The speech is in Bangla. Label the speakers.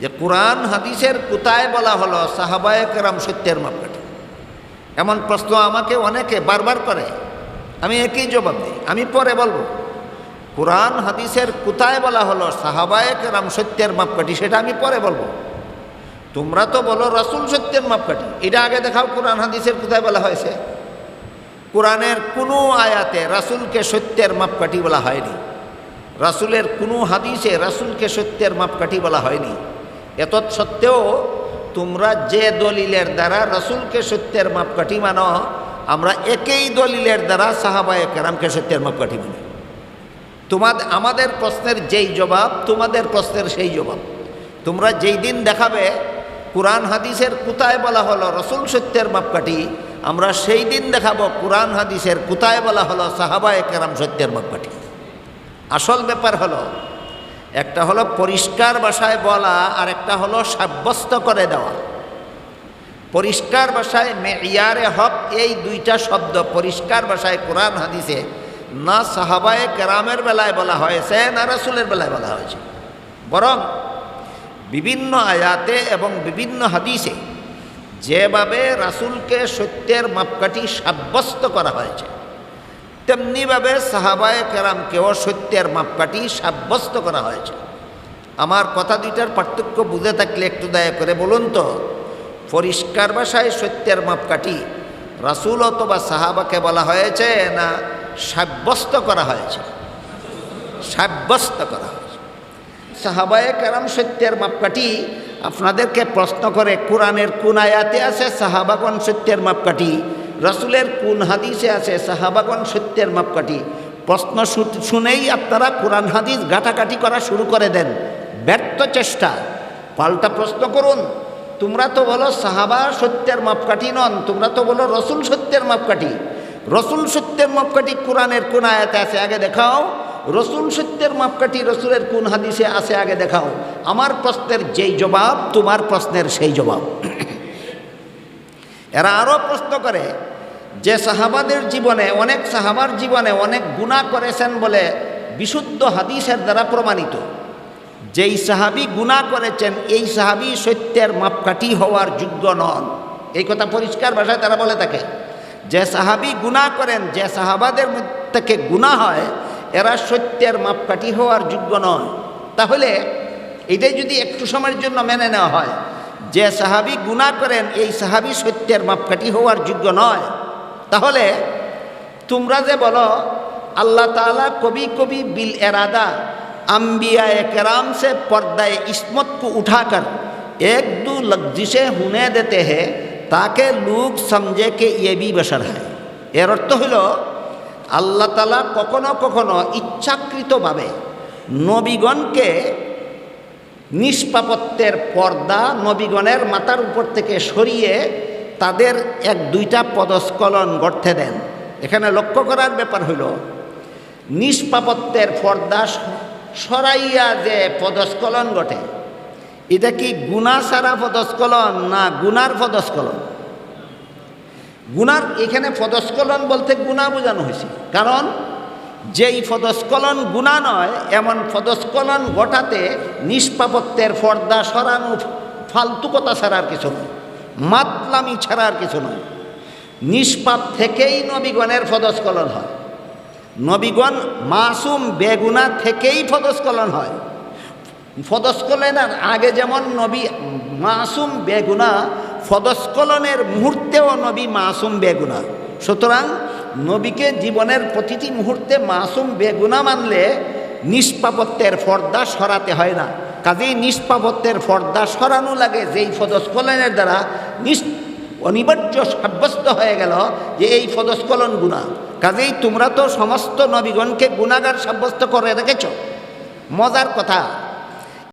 Speaker 1: যে কোরআন হাদিসের কোথায় বলা হলো, সাহাবায়ে কেরাম সত্যের মাপকাঠি। এমন প্রশ্ন আমাকে অনেকে বারবার করে। আমি একই জবাব দিই, আমি পরে বলব। কোরআন হাদিসের কোথায় বলা হলো, সাহাবায়ে কেরাম সত্যের মাপকাঠি, সেটা আমি পরে বলব। তোমরা তো বলো রসুল সত্যের মাপকাঠি, এটা আগে দেখাও কোরআন হাদিসের কোথায় বলা হয়েছে। কোরআনের কোনো আয়াতে রাসুলকে সত্যের মাপকাঠি বলা হয়নি। রাসুলের কোনো হাদিসে রাসুলকে সত্যের মাপকাঠি বলা হয়নি। এত সত্ত্বেও তোমরা যে দলিলের দ্বারা রসুলকে সত্যের মাপকাঠি মানো, আমরা একই দলিলের দ্বারা সাহাবায়ে কেরামকে সত্যের মাপকাঠি মানি। তোমাদের আমাদের প্রশ্নের যেই জবাব, তোমাদের প্রশ্নের সেই জবাব। তোমরা যেই দিন দেখাবে, কোরআন হাদিসের কোথায় বলা হলো রসুল সত্যের মাপকাঠি, আমরা সেই দিন দেখাবো কোরআন হাদিসের কোথায় বলা হলো সাহাবায়ে কেরাম সত্যের মাপকাঠি। আসল ব্যাপার হলো একটা হলো পরিষ্কার ভাষায় বলা, আর একটা হলো সাব্যস্ত করে দেওয়া। পরিষ্কার ভাষায় মেয়ারে হক, এই দুইটা শব্দ পরিষ্কার ভাষায় কোরআন, হাদিসে না সাহাবায়ে কেরামের বেলায় বলা হয়েছে, না রাসুলের বেলায় বলা হয়েছে। বরং বিভিন্ন আয়াতে এবং বিভিন্ন হাদিসে যেভাবে রাসুলকে সত্যের মাপকাঠি সাব্যস্ত করা হয়েছে। তেমনিভাবে সাহাবায়ে কেরামকেও সত্যের মাপকাঠি সাব্যস্ত করা হয়েছে। আমার কথা দুইটার পার্থক্য বুঝে থাকলে একটু দয়া করে বলুন তো, পরিষ্কার ভাষায় সত্যের মাপকাঠি রাসুল অথবা সাহাবাকে বলা হয়েছে না সাব্যস্ত করা হয়েছে? সাব্যস্ত করা হয়েছে। সাহাবায়ে কেরাম সত্যের মাপকাঠি আপনাদেরকে প্রশ্ন করে, কোরআনের কোন আয়াতে আছে? সাহাবাগণ সত্যের মাপকাঠি রসুলের কোন হাদিসে আছে সাহাবাগন সত্যের মাপকাঠি। প্রশ্ন শুনেই আপনারা কোরআন হাদিস ঘাটাঘাটি করা শুরু করে দেন। ব্যর্থ চেষ্টা। পাল্টা প্রশ্ন করুন। তোমরা তো বলো সাহাবা সত্যের মাপকাঠি নন, তোমরা তো বলো রসুল সত্যের মাপকাঠি। রসুল সত্যের মাপকাঠি কোরআনের কোন আয়াতে আছে? আগে দেখাও। রসুল সত্যের মাপকাঠি রসুলের কোন হাদিসে আছে? আগে দেখাও। আমার প্রশ্নের যেই জবাব, তোমার প্রশ্নের সেই জবাব। এরা আরও প্রশ্ন করে যে সাহাবাদের জীবনে, অনেক সাহাবার জীবনে অনেক গুণা করেছেন বলে বিশুদ্ধ হাদিসের দ্বারা প্রমাণিত। যেই সাহাবি গুণা করেছেন, এই সাহাবি সত্যের মাপকাঠি হওয়ার যোগ্য নন। এই কথা পরিষ্কার ভাষায় তারা বলে থাকে। যে সাহাবি গুণা করেন, যে সাহাবাদের থেকে গুণা হয়, এরা সত্যের মাপকাঠি হওয়ার যোগ্য নয়। তাহলে এটাই যদি একটু সময়ের জন্য মেনে নেওয়া হয়, যে সাহাবি গুণা করেন, এই সাহাবি সত্যের মাপকাঠি হওয়ার যোগ্য নয়। তাহলে তোমরা যে বলো अल्लाह ताला कभी कभी बिल इरादा अम्बिया कराम से पर्दा इसमत को उठाकर एक दो लफ्जिशें होने देते हैं ताकि लोग समझे कि ये भी बशर है এর অর্থ হইল আল্লাহ তালা কখনো কখনো ইচ্ছাকৃতভাবে নবীগণকে নিষ্পাপত্বের পর্দা নবীগণের মাথার উপর থেকে সরিয়ে তাদের এক দুইটা পদস্খলন গড়তে দেন। এখানে লক্ষ্য করার ব্যাপার হইল নিষ্পাপত্যের পর্দা সরাইয়া যে পদস্খলন ঘটে এটা কি গুণা সারা পদস্খলন না গুনার পদস্খলন? গুনার এখানে পদস্খলন বলতে গুণা বোঝানো হয়েছে। কারণ যেই পদস্খলন গুণা নয়, এমন পদস্খলন ঘটাতে নিষ্পাপত্যের পর্দা সরানো ছাড়া আর কিছু নয়। মাতলামি ছাড়া আর কিছু নয়। নিষ্পাপ থেকেই নবীগণের পদস্খলন হয়। নবীগণ মাসুম বেগুনা থেকেই পদস্খলন হয়। ফদস্কলনের আগে যেমন নবী মাসুম বেগুনা ফদস্কলনের মুহূর্তেও নবী মাসুম বেগুনা। সুতরাং নবীকে জীবনের প্রতিটি মুহূর্তে মাসুম বেগুনা মানলে নিষ্পাপত্যের ফর্দা সরাতে হয় না। কাজেই নিষ্পাপত্যের ফর্দা সরানো লাগে, যেই ফদস্কলনের দ্বারা নিষ্ অনিবার্য সাব্যস্ত হয়ে গেল যে এই ফদস্কলন গুণা। কাজেই তোমরা তো সমস্ত নবীগণকে গুণাগার সাব্যস্ত করে রেখেছ। মজার কথা